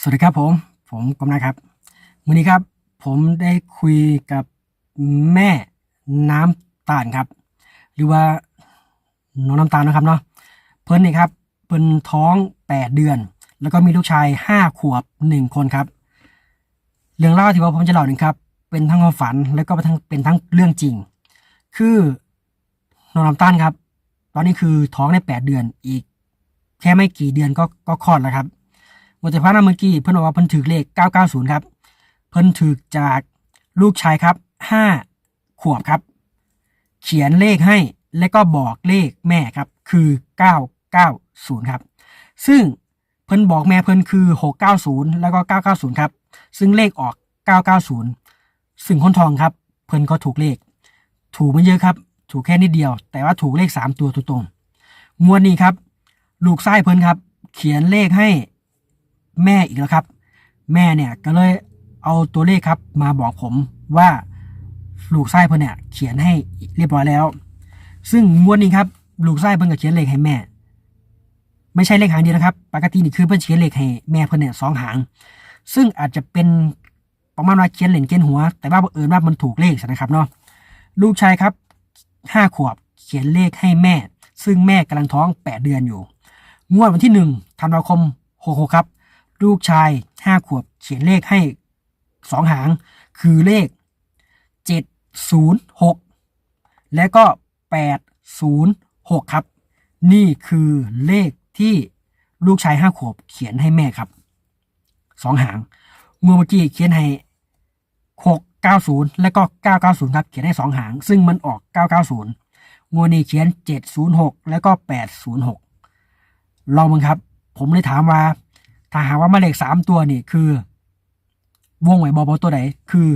สวัสดีครับผม ผมกำนะครับวันนี้ครับ ผมได้คุยกับแม่น้ำตาลครับ หรือว่าน้องน้ำตาลนะครับเนาะเพิ่นนี่ครับเพิ่นท้องแปดเดือน แล้วก็มีลูกชายห้าขวบหนึ่งคนครับ เรื่องเล่าที่ว่าผมจะเล่าหนึ่งครับ เป็นทั้งความฝันแล้วก็เป็นทั้งเป็นทั้งเรื่องจริง คือน้องน้ำตาลครับ ตอนนี้คือท้องได้แปดเดือนอีก แค่ไม่กี่เดือนก็ก็คลอดแล้วครับ วันที่ผ่านมาเมื่อกี้เพิ่นบอกว่าเพิ่นถือเลข 990 ครับ เพิ่นถือจากลูกชายครับ 5 ขวบครับ เขียนเลขให้และก็บอกเลขแม่ครับ คือ 990 ครับ ซึ่งเพิ่นบอกแม่เพิ่นคือ 690 แล้วก็ 990 ครับ ซึ่งเลขออก 990 ซึ่งคนทองครับ เพิ่นก็ถูกเลข ถูกไม่เยอะครับ ถูกแค่นิดเดียว แต่ว่าถูกเลข 3 ตัวตรงๆงวดนี้ครับ ลูกไส้เพิ่นครับ เขียนเลขให้ แม่อีกแล้วครับ แม่เนี่ยก็เลยเอาตัวเลขครับมาบอกผมว่าลูกไส้เพิ่นเนี่ยเขียนให้เรียบร้อยแล้ว ซึ่งงวดนี้ครับลูกไส้เพิ่นก็เขียนเลขให้แม่ ไม่ใช่เลขหางเดียวนะครับ ปกตินี่คือเพิ่นเขียนเลขให้แม่เพิ่นเนี่ยสองหาง ซึ่งอาจจะเป็นประมาณว่าเขียนเหรียญเขียนหัว แต่ว่าบังเอิญว่ามันถูกเลขนะครับเนาะลูกชายครับห้าขวบเขียนเลขให้แม่ ซึ่งแม่กำลังท้องแปดเดือนอยู่ งวดวันที่หนึ่งธันวาคมหกหกครับ ลูกชายห้าขวบเขียนเลขให้สองหาง คือเลขเจ็ดศูนย์หกและก็แปดศูนย์หกครับ นี่คือเลขที่ลูกชายห้าขวบเขียนให้แม่ครับสองหางงวดเมื่อกี้เขียนให้หกเก้าศูนย์และก็เก้าเก้าศูนย์ครับ เขียนให้สองหาง ซึ่งมันออกเก้าเก้าศูนย์งวนี้เขียนเจ็ดศูนย์หกและก็แปดศูนย์หกลองมึงครับ ผมเลยถามว่า ถ้าหากว่ามาเลขสามตัวนี่คือ วงไหวบอบอตัวไหนคือ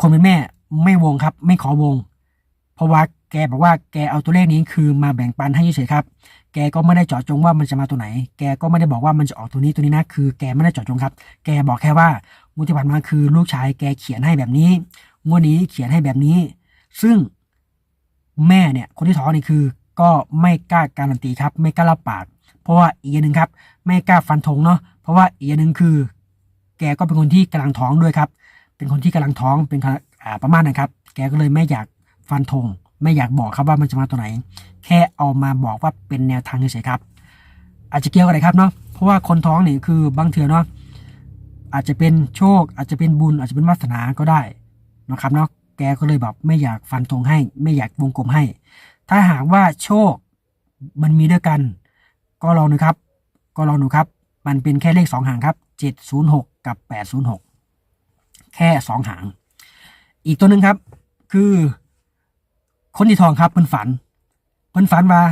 คนเป็นแม่ไม่วงครับ ไม่ขอวง เพราะว่าแกบอกว่าแกเอาตัวเลขนี้คือมาแบ่งปันให้เฉยครับ แกก็ไม่ได้เจาะจงว่ามันจะมาตัวไหน แกก็ไม่ได้บอกว่ามันจะออกตัวนี้ตัวนี้นะ คือแกไม่ได้เจาะจงครับ แกบอกแค่ว่างวดที่ผ่านมาคือลูกชายแกเขียนให้แบบนี้ งวดนี้เขียนให้แบบนี้ ซึ่งแม่เนี่ย คนที่ท้องนี่คือ ก็ไม่กล้าการันตีครับ ไม่กล้ารับปาก เพราะว่าอีกอย่างหนึ่งครับไม่กล้าฟันธงเนาะเพราะว่าอีกอย่างหนึ่งคือ แกก็เป็นคนที่กำลังท้องด้วยครับ เป็นคนที่กำลังท้องเป็นประมาณนะครับ แกก็เลยไม่อยากฟันธงไม่อยากบอกครับว่ามันจะมาตัวไหน แค่เอามาบอกว่าเป็นแนวทางเฉยๆครับ อาจจะเกี่ยวกับอะไรครับเนาะเพราะว่าคนท้องนี่คือบางเถื่อเนาะอาจจะเป็นโชค อาจจะเป็นบุญอาจจะเป็นวาสนาก็ได้นะครับเนาะแกก็เลยแบบไม่อยากฟันธงให้ ไม่อยากวงกลมให้ ถ้าหากว่าโชคมันมีด้วยกัน ก็ลองดูครับ ก็ลองดูครับ มันเป็นแค่เลขสองหางครับเจ็ดศูนย์หกกับแปดศูนย์หกแค่สองหาง อีกตัวหนึ่งครับ คือคนที่ทองครับเพิ่นฝัน เพิ่นฝันว่า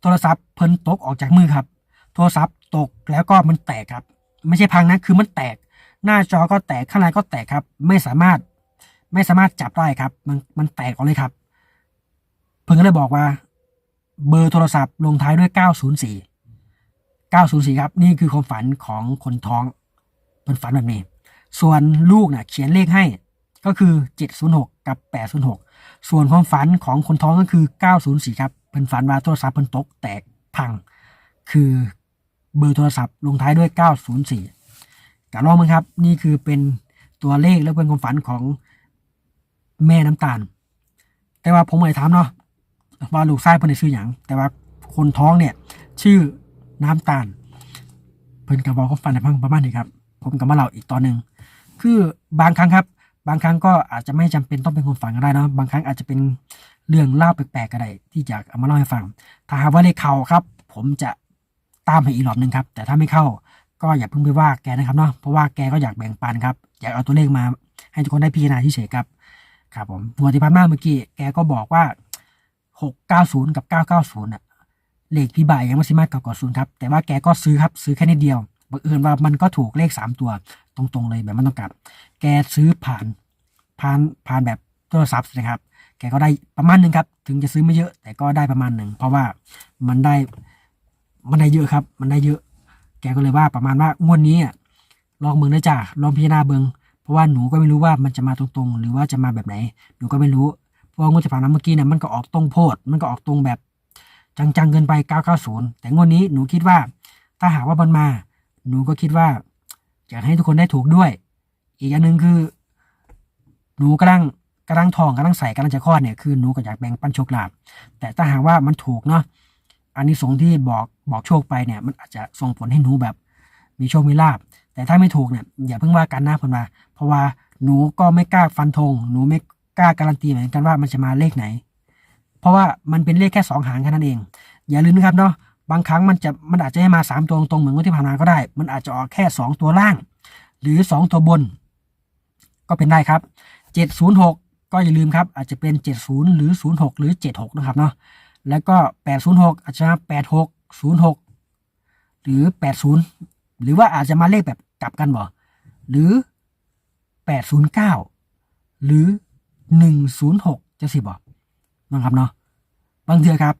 โทรศัพท์เพิ่นตกออกจากมือครับ โทรศัพท์ตกแล้วก็มันแตกครับ ไม่ใช่พังนะคือมันแตก หน้าจอก็แตกข้างในก็แตกครับ ไม่สามารถไม่สามารถจับได้ครับ มันมันแตกออกเลยครับ เพิ่นก็เลยบอกว่า เบอร์โทรศัพท์ลงท้ายด้วย 904 904 ครับ นี่คือความฝันของคนท้องเป็นฝันแบบนี้ ส่วนลูกน่ะเขียนเลขให้ก็คือ 706 กับ 806 ส่วนความฝันของคนท้องก็คือ 904 ครับเป็นฝันว่าโทรศัพท์เพิ่นตกแตกพัง คือเบอร์โทรศัพท์ลงท้ายด้วย 904การลองมึงครับ นี่คือเป็นตัวเลขและเป็นความฝันของแม่น้ำตาล แต่ว่าผมไม่ถามเนาะว่าลูกไส้เพิ่นชื่อหยังแต่ว่าคนท้องเนี่ย ชื่อ น้ำตาล เพิ่นก็บอกเขาฟันในพังประมาณนี้ครับ ผมก็มาเล่าอีกตอนหนึ่งคือบางครั้งครับ บางครั้งก็อาจจะไม่จำเป็นต้องเป็นคนฝันก็ได้นะบางครั้งอาจจะเป็นเรื่องเล่าแปลกๆก็ได้ที่อยากเอามาเล่าให้ฟัง ถ้าหากว่าเลขเข้าครับ ผมจะตามให้อีกรอบหนึ่งครับ แต่ถ้าไม่เข้าก็อย่าเพิ่งไปว่าแกนะครับเนาะเพราะว่าแกก็อยากแบ่งปันครับ อยากเอาตัวเลขมา ให้ทุกคนได้พิจารณาเฉยๆครับครับผมงวที่ผ่านมาเมื่อกี้แกก็บอกว่าหกเก้าศูนย์กับเก้าเก้าศูนย์อะ เลขพี่บ่ายยังไม่สามารถเก้าก้าศูนย์ครับแต่ว่าแกก็ซื้อครับซื้อแค่นิดเดียวบังเอิญว่ามันก็ถูกเลขสามตัวตรงๆเลยแบบไม่ต้องกลับ แกซื้อผ่านผ่านผ่านแบบโทรศัพท์นะครับ แกก็ได้ประมาณหนึ่งครับ ถึงจะซื้อไม่เยอะ แต่ก็ได้ประมาณหนึ่งเพราะว่ามันได้มันได้เยอะครับ มันได้เยอะ แกก็เลยว่าประมาณว่างวดนี้อะลองเบิ่งนะจ้าลองพิจารณาเบิ่งเพราะว่าหนูก็ไม่รู้ว่ามันจะมาตรงๆ หรือว่าจะมาแบบไหน หนูก็ไม่รู้เพราะงวดที่ผ่านมาเมื่อกี้เนี่ยมันก็ออกตรงโพด มันก็ออกตรงแบบ จังๆเกินไป 990 แต่งวดนี้หนูคิดว่า ถ้าหากว่ามันมา หนูก็คิดว่าอยากให้ทุกคนได้ถูกด้วย อีกอย่างหนึ่งคือ หนูกำลังกำลังทองกำลังใส่กำลังจะคลอดเนี่ยคือหนูก็อยากแบ่งปันโชคลาภแต่ถ้าหากว่ามันถูกเนาะอันนี้สงที่บอกบอกโชคไปเนี่ย มันอาจจะส่งผลให้หนูแบบ มีโชคมีลาภแต่ถ้าไม่ถูกเนี่ยอย่าเพิ่งว่ากันนะผมาเพราะว่าหนูก็ไม่กล้าฟันธงหนูไม่กล้าการันตีเหมือนกันว่ามันจะมาเลขไหน เพราะว่ามันเป็นเลขแค่สองหางแค่นั้นเอง อย่าลืมนะครับเนาะบางครั้งมันจะมันอาจจะให้มาสามตัวตรงเหมือนงวดที่ผ่านมาก็ได้ มันอาจจะออกแค่สองตัวล่าง หรือสองตัวบน ก็เป็นได้ครับเจ็ดศูนย์หกก็อย่าลืมครับ อาจจะเป็นเจ็ดศูนย์หรือศูนย์หกหรือเจ็ดหกนะครับเนาะแล้วก็แปดศูนย์หกอาจจะแปดหกศูนย์หกหรือแปดศูนย์หรือว่าอาจจะมาเลขแบบกลับกันบ่หรือแปดศูนย์เก้าหรือหนึ่งศูนย์หกจะสิบ่ นะครับเนาะบางเทีครับ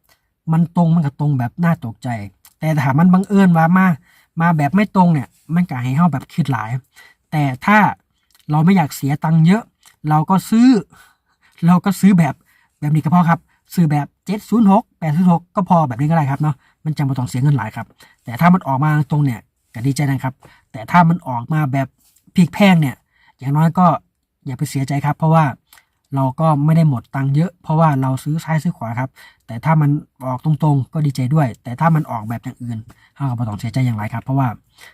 มันตรงมันก็ตรงแบบน่าตกใจ แต่ถ้ามันบังเอิญว่ามามาแบบไม่ตรงเนี่ย มันก็ให้เฮาแบบคิดหลาย แต่ถ้าเราไม่อยากเสียตังค์เยอะ เราก็ซื้อ เราก็ซื้อแบบแบบนี้ก็พอครับ ซื้อแบบ706 806ก็พอแบบนี้ก็ได้ครับเนาะมันจะไม่ต้องเสียเงินหลายครับ แต่ถ้ามันออกมาตรงเนี่ยก็ดีใจนะครับ แต่ถ้ามันออกมาแบบพลิกแพงเนี่ย อย่างน้อยก็อย่าไปเสียใจครับ เพราะว่า เราก็ไม่ได้หมดตังค์เยอะ เพราะว่าเราซื้อซ้ายซื้อขวาครับ แต่ถ้ามันออกตรงๆ ก็ดีใจด้วย แต่ถ้ามันออกแบบอย่างอื่นเฮาก็บ่ต้องเสียใจอย่างไรครับ เพราะว่า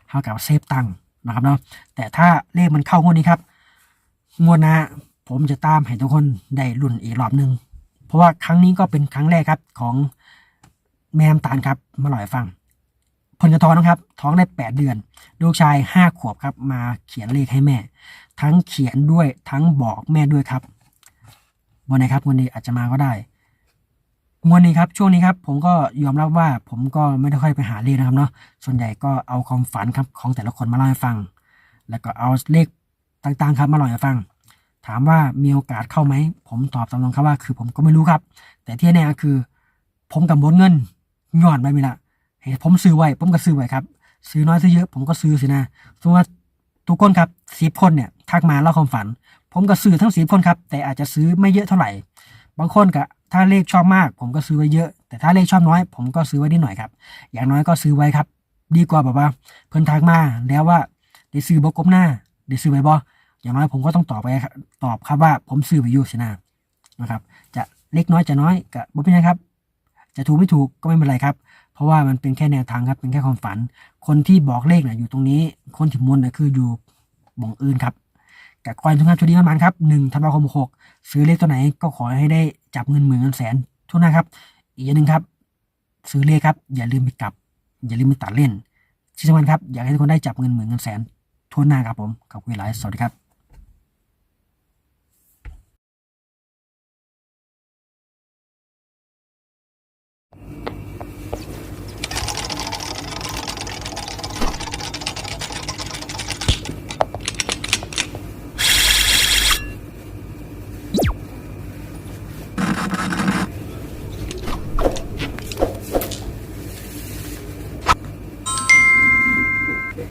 เฮากับเซฟตังค์นะครับเนาะแต่ถ้าเลขมันเข้างวดนี้ครับงวดหน้าผมจะตามให้ทุกคนได้รุ่นอีกรอบหนึ่งเพราะว่าครั้งนี้ก็เป็นครั้งแรกครับของแม่น้ำตาลครับมาหล่อยฟังผลกระท้องนะครับ ท้องได้แปดเดือน ลูกชายห้าขวบครับ มาเขียนเลขให้แม่ ทั้งเขียนด้วยทั้งบอกแม่ด้วยครับ วันไหนครับวันนี้อาจจะมาก็ได้งวดนี้ครับช่วงนี้ครับผมก็ยอมรับว่าผมก็ไม่ได้ค่อยไปหาเลขนะครับเนาะส่วนใหญ่ก็เอาความฝันครับของแต่ละคนมาเล่าให้ฟัง แล้วก็เอาเลขต่างๆครับมาเล่าให้ฟัง ถามว่ามีโอกาสเข้าไหมผมตอบตามตรงครับว่า คือผมก็ไม่รู้ครับ แต่ที่แน่คือ ผมกับบนเงินย้อนไปมีละเฮ้ยผมซื้อไว้ผมก็ซื้อไว้ครับ ซื้อน้อยซื้อเยอะผมก็ซื้อสินะสมมติว่าทุกคนครับสิบคนเนี่ยทักมาเล่าความฝัน ผมก็ซื้อทั้งสิบคนครับ แต่อาจจะซื้อไม่เยอะเท่าไหร่ บางคนก็ถ้าเลขชอบมาก ผมก็ซื้อไว้เยอะ แต่ถ้าเลขชอบน้อย ผมก็ซื้อไว้นิดหน่อยครับ อย่างน้อยก็ซื้อไว้ครับ ดีกว่าแบบว่า เพิ่นทักมาแล้วว่าได้ซื้อบกบหน้าได้ซื้อไว้บ่อย่างน้อยผมก็ต้องตอบไปครับตอบครับว่าผมซื้อไปอยู่สินะนะครับ จะเล็กน้อยจะน้อยก็บ่เป็นไรครับ จะถูกไม่ถูกก็ไม่เป็นไรครับ เพราะว่ามันเป็นแค่แนวทางครับ เป็นแค่ความฝัน คนที่บอกเลขน่ะอยู่ตรงนี้ คนที่มนต์น่ะคืออยู่บ่งอื่นครับ กับคอยทุกท่านช่วยดีมาณครับหนึ่งธันวาคมหกซื้อเลขตัวไหนก็ขอให้ได้จับเงินหมื่นเงินแสนทุกหน้าครับ อีกอย่างหนึ่งครับ ซื้อเลขครับ อย่าลืมไปกลับ อย่าลืมไปตัดเล่นที่สำคัญครับ อยากให้ทุกคนได้จับเงินหมื่นเงินแสนทั่วหน้าครับผมขอบคุณหลายสวัสดีครับ